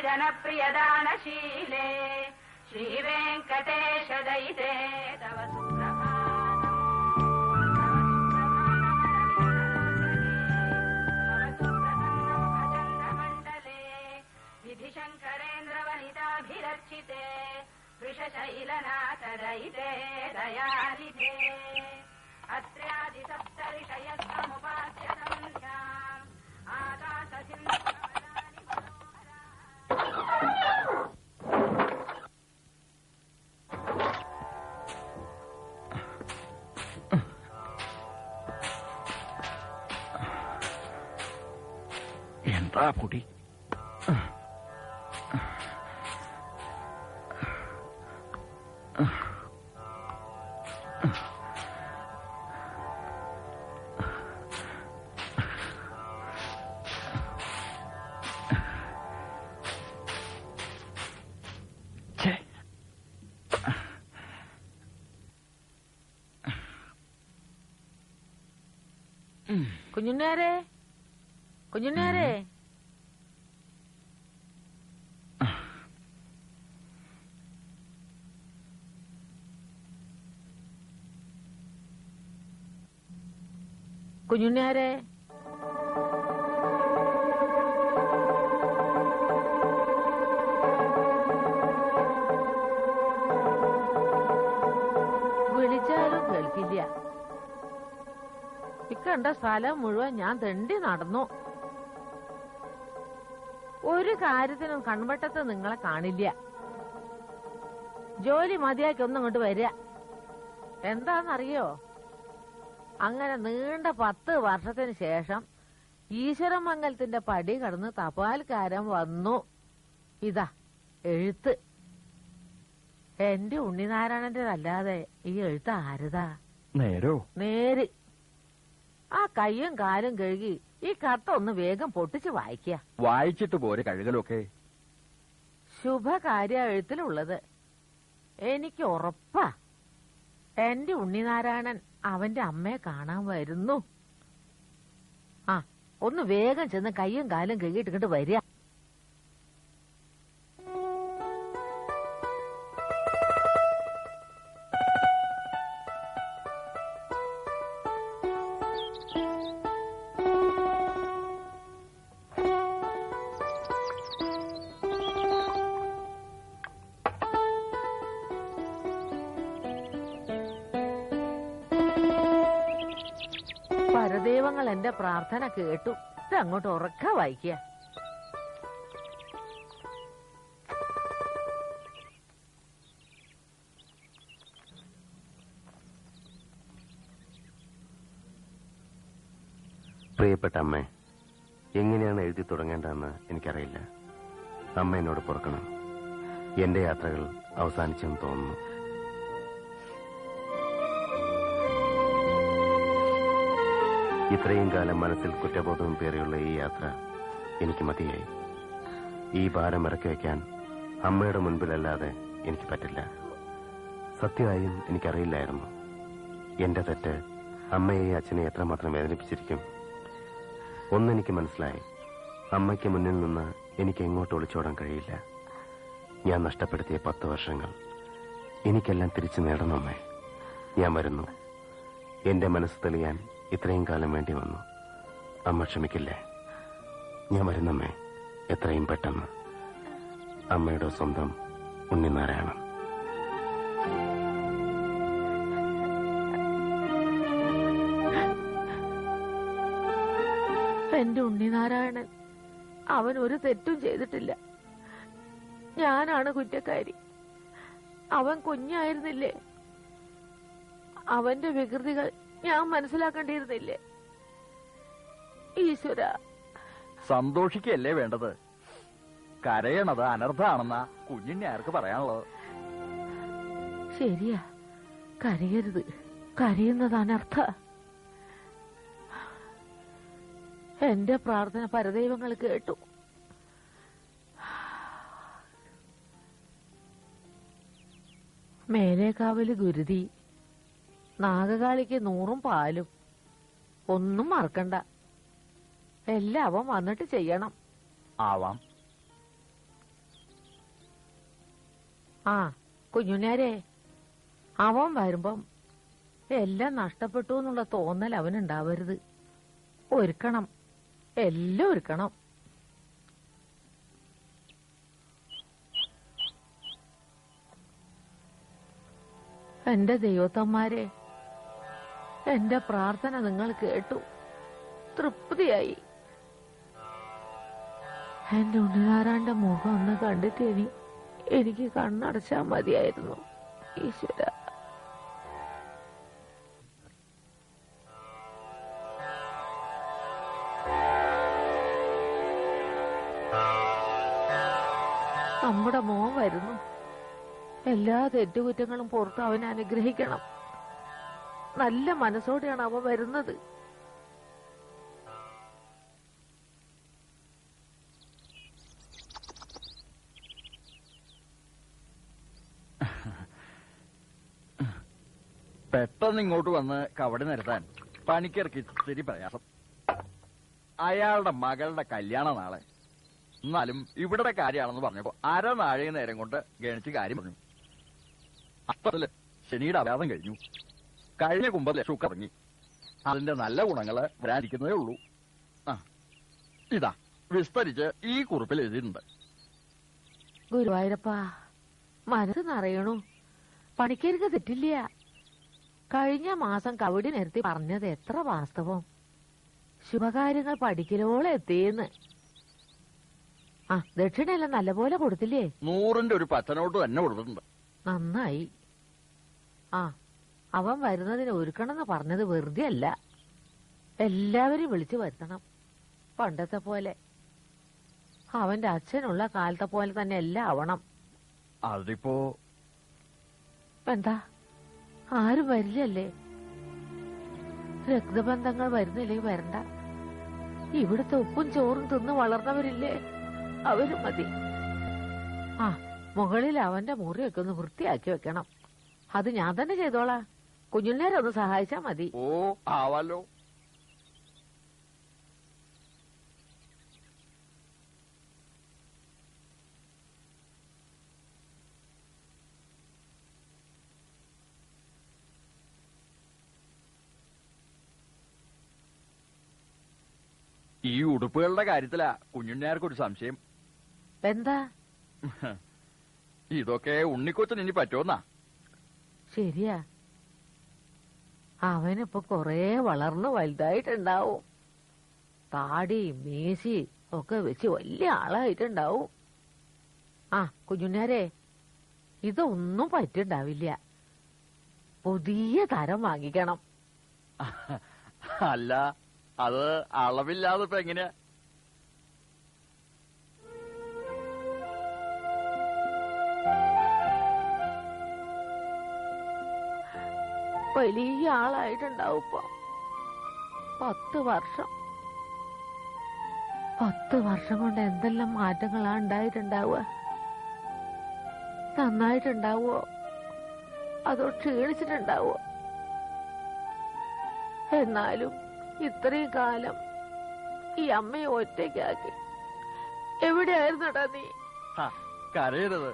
जनप्रियदानशीले। श्रीवेङ्कटेश दयिते എന്താ പൊടി ഛേ കുഞ്ഞുണ്ണേരെ കുഞ്ഞുണ്ണേരെ കുഞ്ഞുണ്ണേരെ വിളിച്ചാലും കേൾക്കില്ല. ഇക്കണ്ട സ്ഥലം മുഴുവൻ ഞാൻ തെണ്ടി നടന്നു. ഒരു കാര്യത്തിനും കൺവട്ടത്ത് നിങ്ങളെ കാണില്ല. ജോലി മതിയാക്കി ഒന്നും അങ്ങോട്ട് വരിക. എന്താന്നറിയോ അങ്ങനെ നീണ്ട പത്ത് വർഷത്തിന് ശേഷം ഈശ്വരമംഗലത്തിന്റെ പടി കടന്ന് തപാൽക്കാരൻ വന്നു. ഇതാ എഴുത്ത്. എന്റെ ഉണ്ണിനാരായണന്റേതല്ലാതെ ഈ എഴുത്ത് ആരതാ? നേരോ? നേര്. ആ കയ്യും കാലും കഴുകി ഈ കത്ത് ഒന്ന് വേഗം പൊട്ടിച്ച് വായിക്കുക വായിച്ചിട്ട് പോരെ കഴുകലൊക്കെ. ശുഭകാര്യ എഴുത്തിലുള്ളത്. എനിക്ക് ഉറപ്പാ. എന്റെ ഉണ്ണിനാരായണൻ അവന്റെ അമ്മയെ കാണാൻ വരുന്നു. ആ ഒന്ന് വേഗം ചെന്ന് കയ്യും കാലും കഴുകിയിട്ട് വരിക. പ്രാർത്ഥന കേട്ടു. ഇത് അങ്ങോട്ട് ഉറക്ക വായിക്കുക. പ്രിയപ്പെട്ട അമ്മേ എങ്ങനെയാണ് എഴുതി തുടങ്ങേണ്ടതെന്ന് എനിക്കറിയില്ല. അമ്മ എന്നോട് പുറക്കണം. എന്റെ യാത്രകൾ അവസാനിച്ചെന്ന് തോന്നുന്നു. ഇത്രയും കാലം മനസ്സിൽ കുറ്റബോധവും പേറിയുള്ള ഈ യാത്ര എനിക്ക് മതിയായി. ഈ ഭാരം ഇറക്കി വയ്ക്കാൻ അമ്മയുടെ മുൻപിലല്ലാതെ എനിക്ക് പറ്റില്ല. സത്യമായും എനിക്കറിയില്ലായിരുന്നു. എന്റെ തെറ്റ് അമ്മയെ അച്ഛനെ എത്രമാത്രം വേദനിപ്പിച്ചിരിക്കും? ഒന്നെനിക്ക് മനസ്സിലായി. അമ്മയ്ക്ക് മുന്നിൽ നിന്ന് എനിക്ക് എങ്ങോട്ട് ഒളിച്ചോടാൻ കഴിയില്ല. ഞാൻ നഷ്ടപ്പെടുത്തിയ പത്ത് വർഷങ്ങൾ. എനിക്കെല്ലാം തിരിച്ചു നേടണമേ ഞാൻ വരുന്നു. എന്റെ മനസ്സ് തെളിയാൻ ഇത്രയും കാലം വേണ്ടി വന്നു. അമ്മ ക്ഷമിക്കില്ലേ? ഞാൻ വരുന്നമ്മേ എത്രയും പെട്ടെന്ന്. അമ്മയുടെ സ്വന്തം ഉണ്ണിനാരായണൻ. എന്റെ ഉണ്ണിനാരായണൻ അവൻ ഒരു തെറ്റും ചെയ്തിട്ടില്ല. ഞാനാണ് കുറ്റക്കാരി. അവൻ കുഞ്ഞായിരുന്നില്ലേ? അവന്റെ വികൃതികൾ ഞാൻ മനസ്സിലാക്കേണ്ടിയിരുന്നില്ലേ? ഈശ്വര. സന്തോഷിക്കല്ലേ വേണ്ടത്? കരയണത് അനർത്ഥാണെന്ന കുഞ്ഞിനെ ആർക്ക് പറയാനുള്ളത്? ശരിയാ. കരയരുത്. കരയുന്നത് അനർത്ഥ. എന്റെ പ്രാർത്ഥന പരദൈവങ്ങൾ കേട്ടു. മേലേക്കാവൽ ഗുരുതി. നാഗകാളിക്ക് നൂറും പാലും. ഒന്നും മറക്കണ്ട. എല്ലാം അവൻ വന്നിട്ട് ചെയ്യണം. ആവാം. ആ കുഞ്ഞുനേരെ അവൻ വരുമ്പം എല്ലാം നഷ്ടപ്പെട്ടു എന്നുള്ള തോന്നൽ അവനുണ്ടാവരുത്. ഒരുക്കണം. എല്ലാം ഒരുക്കണം. എന്റെ ദൈവത്തന്മാരെ എന്റെ പ്രാർത്ഥന നിങ്ങൾ കേട്ടു. തൃപ്തിയായി. എന്റെ ഉണ്ണിനാരാന്റെ മുഖം ഒന്ന് കണ്ടിട്ട് ഇനി എനിക്ക് കണ്ണടച്ചാ മതിയായിരുന്നു. ഈശ്വര. നമ്മുടെ മോൻ വരുന്നു. എല്ലാ തെറ്റുകുറ്റങ്ങളും പുറത്ത് അവനെ അനുഗ്രഹിക്കണം. നല്ല മനസ്സോടെയാണ് അവ വരുന്നത്. പെട്ടെന്ന് ഇങ്ങോട്ട് വന്ന് കവടി നിരത്താൻ പണിക്കിറക്കി ഇത്തിരി പ്രയാസം. അയാളുടെ മകളുടെ കല്യാണ നാളെ. എന്നാലും ഇവിടുത്തെ കാര്യമാണെന്ന് പറഞ്ഞപ്പോ അരനാഴിക നേരം കൊണ്ട് ഗണിച്ച് കാര്യം പറഞ്ഞു. അപ്പത്തിൽ ശനിയുടെ അപരാധം കഴിഞ്ഞു. കഴിഞ്ഞ കുമ്പത്തിലെ ശുക്ർ ഇറങ്ങി അതിന്റെ നല്ല ഗുണങ്ങൾ വരാതിരിക്കുന്നതേ ഉള്ളൂ. ആ ഇതാ വിസ്തരിച്ച് ഈ കുറിപ്പിൽ എഴുതിയിട്ടുണ്ട്. ഗുരുവായൂരപ്പാ മനസ്സ് നിറയണു. പണിക്കർക്ക് തെറ്റില്ല. കഴിഞ്ഞ മാസം കവടി നിരത്തി പറഞ്ഞത് എത്ര വാസ്തവം. ശുഭകാര്യങ്ങൾ പഠിക്കലോളം എത്തിയെന്ന്. ആ ദക്ഷിണയെല്ലാം നല്ലപോലെ കൊടുത്തില്ലേ? നൂറിന്റെ ഒരു പച്ചനോട്ട് തന്നെ കൊടുത്തിട്ടുണ്ട്. നന്നായി. ആ അവൻ വരുന്നതിന് ഒരുക്കണമെന്ന് പറഞ്ഞത് വെറുതെ അല്ല. എല്ലാവരും വിളിച്ചു വരുത്തണം. പണ്ടത്തെ പോലെ. അവന്റെ അച്ഛനുള്ള കാലത്തെ പോലെ തന്നെ എല്ലാം ആവണം. അതിപ്പോ എന്താ? ആരും വരില്ലല്ലേ? രക്തബന്ധങ്ങൾ വരുന്നില്ലേ വരണ്ട. ഇവിടുത്തെ ഉപ്പും ചോറും തിന്ന് വളർന്നവരില്ലേ? അവരും മതി. ആ മുകളിൽ അവന്റെ മുറിയൊക്കെ ഒന്ന് വൃത്തിയാക്കി വെക്കണം. അത് ഞാൻ തന്നെ ചെയ്തോളാം. കുഞ്ഞുനേരം ഒന്ന് സഹായിച്ചാ മതി. ഓ ആവാലോ. ഈ ഉടുപ്പുകളുടെ കാര്യത്തിലാ കുഞ്ഞുണ്ണിയാർക്കൊരു സംശയം. എന്താ? ഇതൊക്കെ ഉണ്ണിക്കൊച്ചൻ ഇനി പറ്റുമെന്നാ. ശരിയാ. അവനിപ്പോ കൊറേ വളർന്ന് വലുതായിട്ടുണ്ടാവും. താടി മേശി ഒക്കെ വെച്ച് വലിയ ആളായിട്ടുണ്ടാവും. ആ കുഞ്ഞുനാരെ ഇതൊന്നും പറ്റുണ്ടാവില്ല. പുതിയ തരം വാങ്ങിക്കണം. അല്ല അത് അളവില്ലാതെ ഇപ്പൊ എങ്ങനെയാ? വലിയ ആളായിട്ടുണ്ടാവും പത്ത് വർഷം. പത്ത് വർഷം കൊണ്ട് എന്തെല്ലാം മാറ്റങ്ങളാ ഉണ്ടായിട്ടുണ്ടാവുക? നന്നായിട്ടുണ്ടാവോ അതോ ക്ഷീണിച്ചിട്ടുണ്ടാവോ എന്നാലും ഇത്രയും കാലം ഈ അമ്മയെ ഒറ്റയ്ക്കാക്കി. എവിടെയായിരുന്നടാ നീ? കരയരുത്.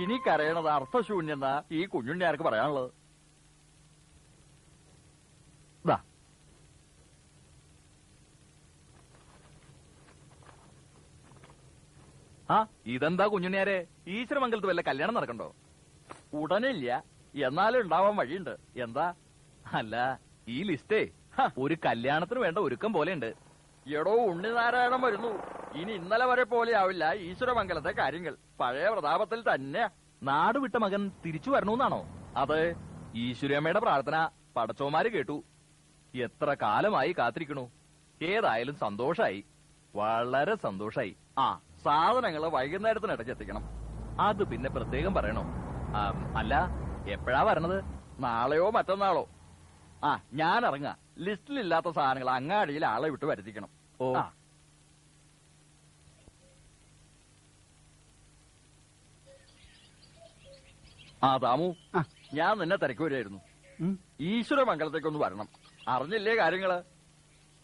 ഇനി കരയണത് അർത്ഥശൂന്യെന്നാ ഈ കുഞ്ഞുണ്ണിയാർക്ക് പറയാനുള്ളത്. ആ? ഇതെന്താ കുഞ്ഞുണ്ണിയാരെ? ഈശ്വരമംഗലത്ത് വല്ല കല്യാണം നടക്കണ്ടോ? ഉടനെ ഇല്ല എന്നാലും ഉണ്ടാവാൻ വഴിയുണ്ട്. എന്താ? അല്ല ഈ ലിസ്റ്റേ ഒരു കല്യാണത്തിന് വേണ്ട ഒരുക്കം പോലെയുണ്ട്. എടോ ഉണ്ണിനാരായണൻ വരുന്നു. ഇനി ഇന്നലെ വരെ പോലെയാവില്ല ഈശ്വരമംഗലത്തെ കാര്യങ്ങൾ. പഴയ പ്രതാപത്തിൽ തന്നെ നാട് വിട്ട മകൻ തിരിച്ചു വരണമെന്നാണോ? അത് ഈശ്വരമ്മയുടെ പ്രാർത്ഥന പടച്ചോമാര് കേട്ടു. എത്ര കാലമായി കാത്തിരിക്കണു. ഏതായാലും സന്തോഷായി. വളരെ സന്തോഷായി. ആ സാധനങ്ങൾ വൈകുന്നേരത്തിനിടയ്ക്ക് എത്തിക്കണം അത് പിന്നെ പ്രത്യേകം പറയണോ? അല്ല എപ്പോഴാ വരണത്? നാളെയോ മറ്റന്നാളോ? ആ ഞാൻ ഇറങ്ങാ ലിസ്റ്റിലില്ലാത്ത സാധനങ്ങൾ അങ്ങാടിയിൽ ആളെ വിട്ട് വരുത്തിക്കണം. ഓ. ആ. താമു ഞാൻ നിന്നെ തിരക്ക് വരുമായിരുന്നു ഉം, ഈശ്വരമംഗലത്തേക്കൊന്ന് വരണം. അറിഞ്ഞില്ലേ കാര്യങ്ങൾ?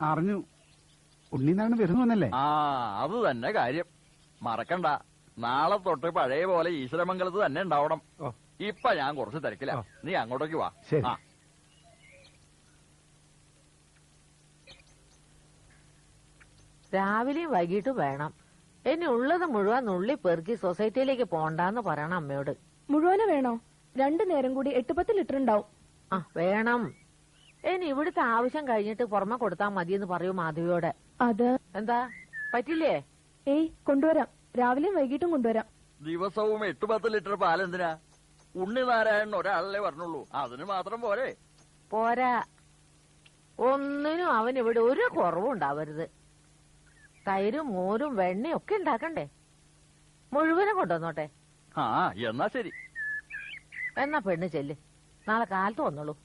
അറിഞ്ഞു. ഉണ്ണിന്നാണ് വരുന്നു എന്നല്ലേ ആ അത് തന്നെ കാര്യം. മറക്കണ്ട. നാളെ തൊട്ട് പഴയ പോലെ ഈശ്വരമംഗലത്ത് തന്നെ ഉണ്ടാവണം. ഓ. ഇപ്പൊ ഞാൻ കുറച്ച് തിരക്കില്ല ഓ. നീ അങ്ങോട്ടേക്ക് വാ. ശരി. ആ. രാവിലെയും വൈകിട്ടും വേണം. ഇനി ഉള്ളത് മുഴുവൻ നുള്ളി പെറുക്കി സൊസൈറ്റിയിലേക്ക് പോണ്ടാന്ന് പറയണം അമ്മയോട്. മുഴുവനെ വേണോ? രണ്ടു നേരം കൂടി എട്ട് പത്ത് ലിറ്റർ ഉണ്ടാവും. ആ വേണം. ഇനി ഇവിടുത്തെ ആവശ്യം കഴിഞ്ഞിട്ട് പുറമെ മതി മതിയെന്ന് പറയൂ മാധവിയോട്. അത് എന്താ? പറ്റില്ലേ? ഏയ് കൊണ്ടുവരാം. രാവിലെയും വൈകിട്ടും കൊണ്ടുവരാം. ദിവസവും എട്ട് പത്ത് ലിറ്റർ പാലെന്തിനാ? ഉണ്ണി നാരായണൻ ഒരാളല്ലേ പറഞ്ഞുള്ളൂ. അതിന് മാത്രം പോരെ. പോരാ. ഒന്നിനും അവൻ ഇവിടെ ഒരു കുറവും ഉണ്ടാവരുത്. തൈരും മോരും വെണ്ണയും ഒക്കെ ഉണ്ടാക്കണ്ടേ? മുഴുവനും കൊണ്ടുവന്നോട്ടെ. ആ എന്നാ ശരി. എന്നാ പെണ്ണ് ചെല്ല്. നാളെ കാലത്ത് വന്നോളൂ.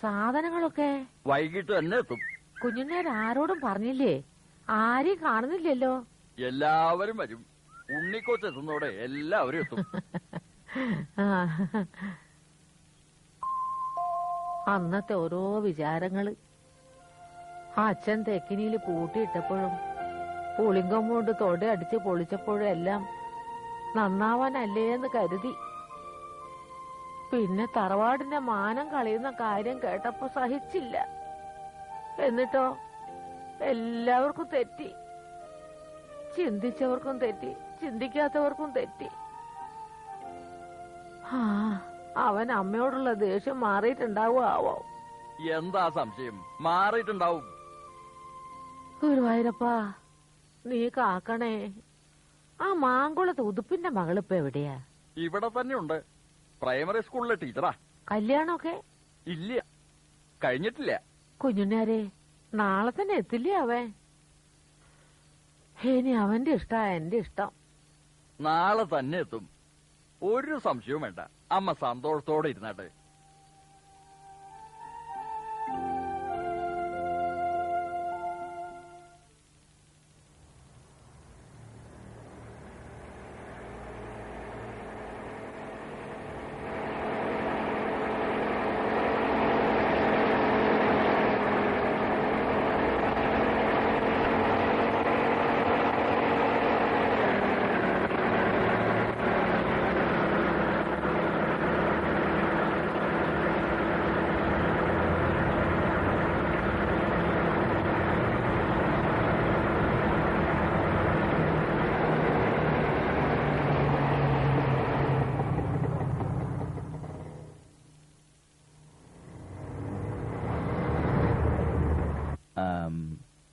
സാധനങ്ങളൊക്കെ വൈകിട്ട് തന്നെ എത്തും. കുഞ്ഞുങ്ങാരും ആരോടും പറഞ്ഞില്ലേ? ആരെയും കാണുന്നില്ലല്ലോ. എല്ലാവരും വരും. ഉണ്ണിക്കൊച്ച് എത്തുന്നതോടെ എല്ലാവരും എത്തും. ആ. അന്നത്തെ ഓരോ വിചാരങ്ങൾ. ആ അച്ഛൻ തെക്കിനിയിൽ പൂട്ടിയിട്ടപ്പോഴും പുളിങ്കം കൊണ്ട് തൊട അടിച്ച് പൊളിച്ചപ്പോഴും എല്ലാം നന്നാവാനല്ലേ എന്ന് കരുതി. പിന്നെ തറവാടിന്റെ മാനം കളയുന്ന കാര്യം കേട്ടപ്പോ സഹിച്ചില്ല. എന്നിട്ടോ എല്ലാവർക്കും തെറ്റി. ചിന്തിച്ചവർക്കും തെറ്റി. ചിന്തിക്കാത്തവർക്കും തെറ്റി. ആ അവൻ അമ്മയോടുള്ള ദേഷ്യം മാറിയിട്ടുണ്ടാവും ആവോ. എന്താ സംശയം? മാറിയിട്ടുണ്ടാവും. ഗുരുവായൂരപ്പാ നീ കാക്കണേ. ആ മാങ്കുളത്ത് ഉതുപ്പിന്റെ മകളിപ്പ എവിടെയാ? ഇവിടെ തന്നെ ഉണ്ട് പ്രൈമറി സ്കൂളിലെ ടീച്ചറാ. കല്യാണമൊക്കെ? ഇല്ല. കഴിഞ്ഞിട്ടില്ല. കുഞ്ഞുണ്ണാരെ നാളെ തന്നെ എത്തില്ലേ അവൻ? ഇനി അവന്റെ ഇഷ്ട എന്റെ ഇഷ്ടം. നാളെ തന്നെ എത്തും. ഒരു സംശയവും വേണ്ട. അമ്മ സന്തോഷത്തോടെ ഇരുന്നാട്ടെ.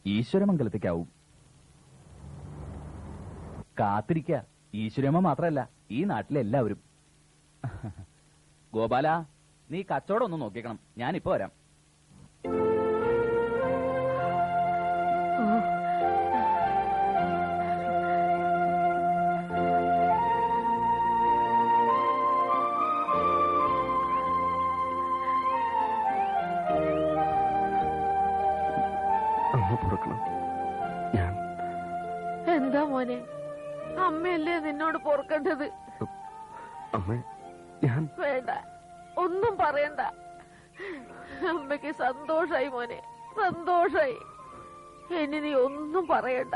ഈശ്വരമംഗലത്തേക്കാവും. കാത്തിരിക്ക. ഈശ്വരമ്മ മാത്രല്ല ഈ നാട്ടിലെ എല്ലാവരും. ഗോപാല നീ കച്ചവടം ഒന്ന് നോക്കിക്കണം ഞാനിപ്പോ വരാം. നിന്നോട് പൊറുക്കേണ്ടത്. അമ്മ ഞാൻ വേണ്ട. ഒന്നും പറയണ്ട. അമ്മയ്ക്ക് സന്തോഷായി മോനെ. സന്തോഷായി. എന്നെ നീ ഒന്നും പറയണ്ട.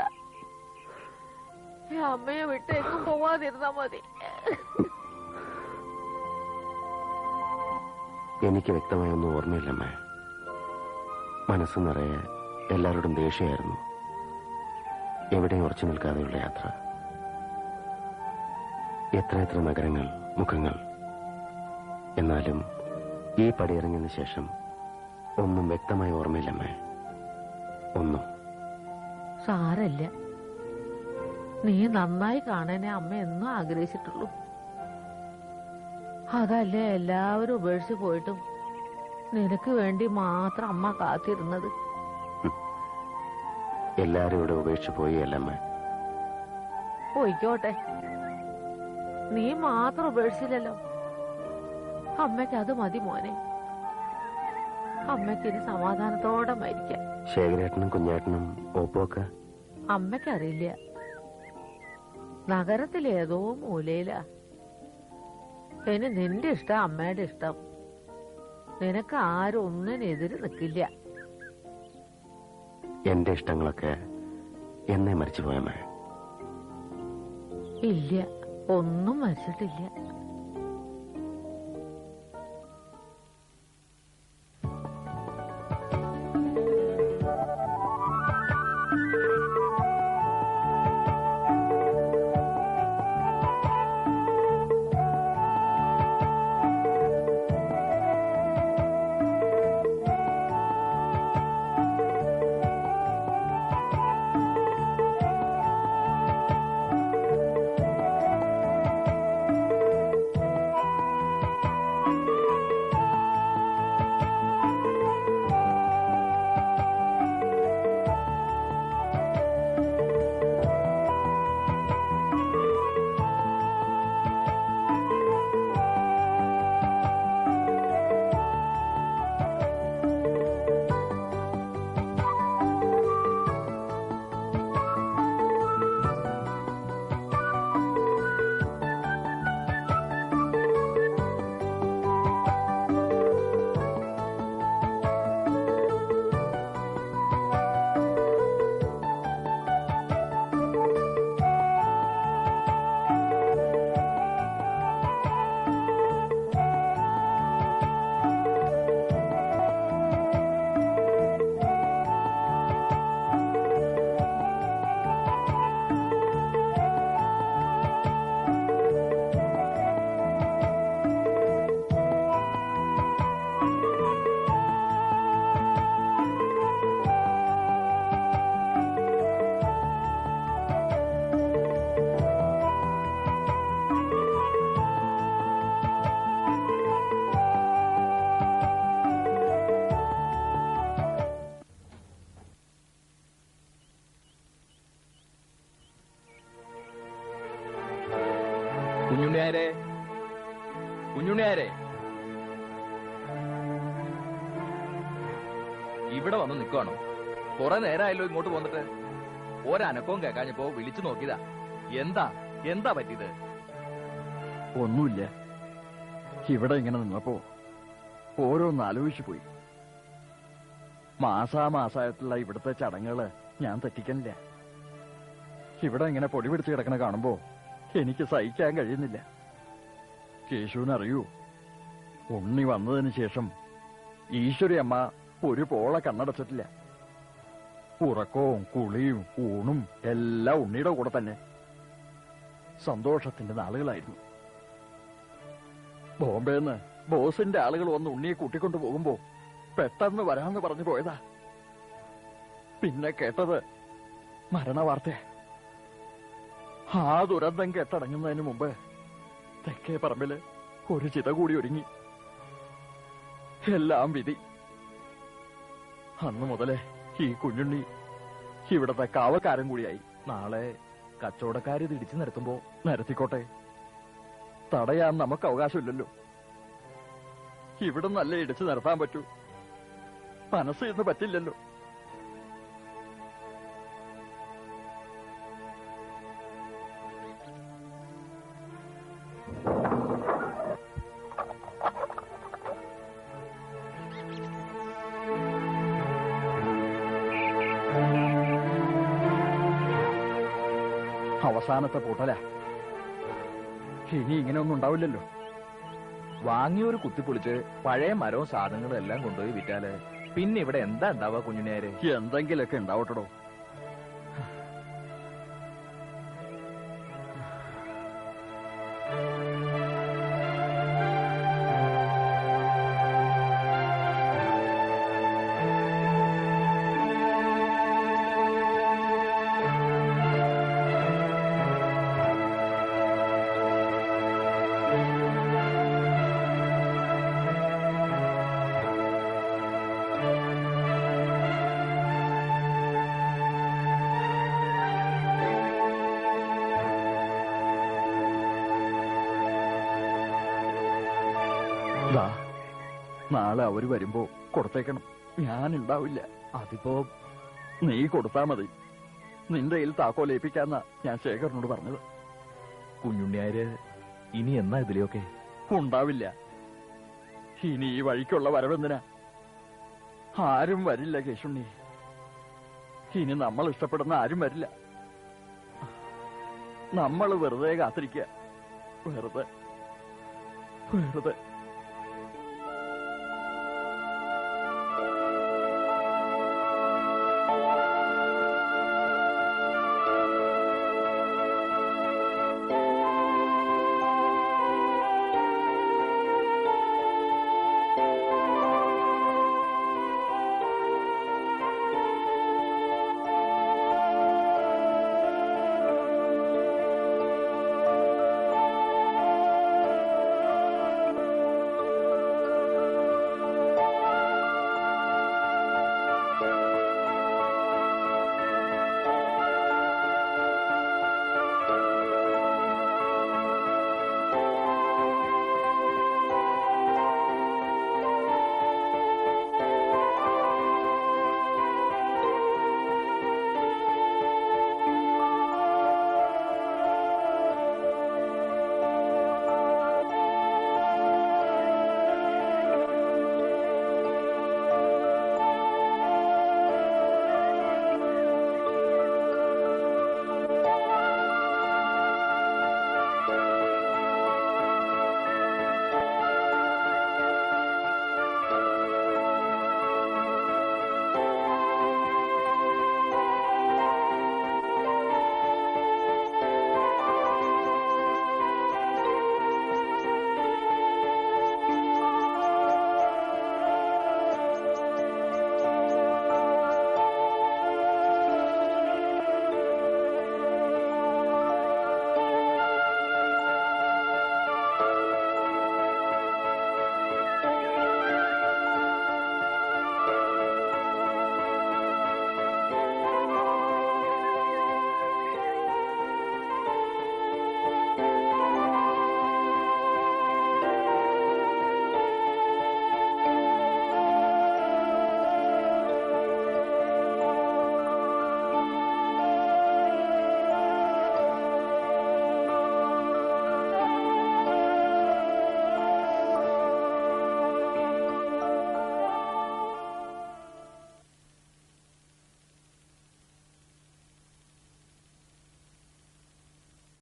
അമ്മയെ വിട്ട് എങ്ങും പോവാതിരുന്നാ മതി. എനിക്ക് വ്യക്തമായൊന്നും ഓർമ്മയില്ലമ്മ മനസ്സ് നിറയെ എല്ലാവരോടും ദേഷ്യമായിരുന്നു. എവിടെയും ഉറച്ചു നിൽക്കാതെയുള്ള യാത്ര. എത്രയെത്ര നഗരങ്ങൾ മുഖങ്ങൾ. എന്നാലും ഈ പടിയിറങ്ങിയതിനു ശേഷം ഒന്നും വ്യക്തമായി ഓർമ്മയില്ലമ്മേ. ഒന്നും. സാരല്ല നീ നന്നായി കാണാനേ അമ്മ എന്നും ആഗ്രഹിച്ചിട്ടുള്ളൂ. അതല്ലേ എല്ലാവരും ഉപേക്ഷിച്ച് പോയിട്ടും നിനക്ക് വേണ്ടി മാത്രം അമ്മ കാത്തിരുന്നത്. എല്ലാരും ഇവിടെ ഉപേക്ഷിച്ചു പോയി അല്ലമ്മ. പോയിക്കോട്ടെ. നീ മാത്രം ഉപേക്ഷിച്ചില്ലല്ലോ. അമ്മയ്ക്ക് അത് മതി മോനെ. അമ്മയ്ക്ക് ഇനി സമാധാനത്തോടെ മരിക്കാം. ശേഖരേട്ടനും കുഞ്ഞേട്ടനും ഓപ്പോക്കെ അമ്മയ്ക്കറിയില്ല. നഗരത്തിലേതോ മൂലയിലാ. ഇനി നിന്റെ ഇഷ്ടം അമ്മയുടെ ഇഷ്ടം. നിനക്ക് ആരും ഒന്നിനെതിര് നിൽക്കില്ല. എന്റെ ഇഷ്ടങ്ങളൊക്കെ എന്നെ മരിച്ചു പോയമ്മ ഇല്ല. ഒന്നും മരിച്ചിട്ടില്ല ഇവിടെ വന്ന് നിൽക്കുവാണോ? കുറെ നേരമായല്ലോ ഇങ്ങോട്ട് പോന്നിട്ട്. ഒരനക്കവും കേക്കാഞ്ഞപ്പോ വിളിച്ചു നോക്കിയതാ. എന്താ? എന്താ പറ്റിയത്? ഒന്നുമില്ല. ഇവിടെ ഇങ്ങനെ നിന്നപ്പോ ഓരോന്ന് ആലോചിച്ചു പോയി. മാസാമാസായിട്ടുള്ള ഇവിടുത്തെ ചടങ്ങുകൾ ഞാൻ തെറ്റിക്കണില്ല. ഇവിടെ ഇങ്ങനെ പൊടി പിടിച്ച് കിടക്കണ കാണുമ്പോ എനിക്ക് സഹിക്കാൻ കഴിയുന്നില്ല. കേശുവിനറിയൂ ഉണ്ണി വന്നതിന് ശേഷം ഈശ്വരി അമ്മ ഒരു പോള കണ്ണടച്ചിട്ടില്ല. ഉറക്കവും കുളിയും ഊണും എല്ലാം ഉണ്ണിയുടെ കൂടെ തന്നെ. സന്തോഷത്തിന്റെ നാളുകളായിരുന്നു. ബോംബെന്ന് ബോസിന്റെ ആളുകൾ വന്ന് ഉണ്ണിയെ കൂട്ടിക്കൊണ്ടു പോകുമ്പോ പെട്ടെന്ന് വരാമെന്ന് പറഞ്ഞു പോയതാ. പിന്നെ കേട്ടത് മരണവാർത്ത. ആ ദുരന്തം കെട്ടടങ്ങുന്നതിന് മുമ്പ് തെക്കേ പറമ്പിൽ ഒരു ചിത കൂടി ഒരുങ്ങി. എല്ലാം വിധി. അന്നു മുതലേ ഈ കുഞ്ഞുണ്ണി ഇവിടത്തെ കാവക്കാരൻ കൂടിയായി. നാളെ കച്ചവടക്കാര് തിടിച്ചു നിരത്തുമ്പോ നിരത്തിക്കോട്ടെ. തടയാൻ നമുക്ക് അവകാശമില്ലല്ലോ. ഇവിടെ നല്ല ഇടിച്ചു നിർത്താൻ പറ്റൂ. മനസ്സ് പറ്റില്ലല്ലോ. അവസാനത്തെ പൂട്ടല. ഇനി ഇങ്ങനെ ഒന്നും ഉണ്ടാവില്ലല്ലോ. വാങ്ങിയൊരു കുത്തിപ്പൊളിച്ച് പഴയ മരവും സാധനങ്ങളും എല്ലാം കൊണ്ടുപോയി വിറ്റാൽ പിന്നെ ഇവിടെ എന്താ ഉണ്ടാവുക കുഞ്ഞുണ്ണിയാര് എന്തെങ്കിലൊക്കെ ഉണ്ടാവട്ടോ നാളെ അവർ വരുമ്പോ കൊടുത്തേക്കണം. ഞാൻ ഉണ്ടാവില്ല അതിപ്പോ നീ കൊടുത്താ മതി. നിന്റെ കയ്യിൽ താക്കോലേൽപ്പിക്കാന്നാ ഞാൻ ശേഖരനോട് പറഞ്ഞത്. കുഞ്ഞുണ്ണിയാര് ഇനി എന്നാ ഇതിലെയൊക്കെ? ഉണ്ടാവില്ല. ഇനി ഈ വഴിക്കുള്ള വരവെന്തിനാ? ആരും വരില്ല കേശുണ്ണി. ഇനി നമ്മൾ ഇഷ്ടപ്പെടുന്ന ആരും വരില്ല. നമ്മൾ വെറുതെ കാത്തിരിക്കുക വെറുതെ. വെറുതെ.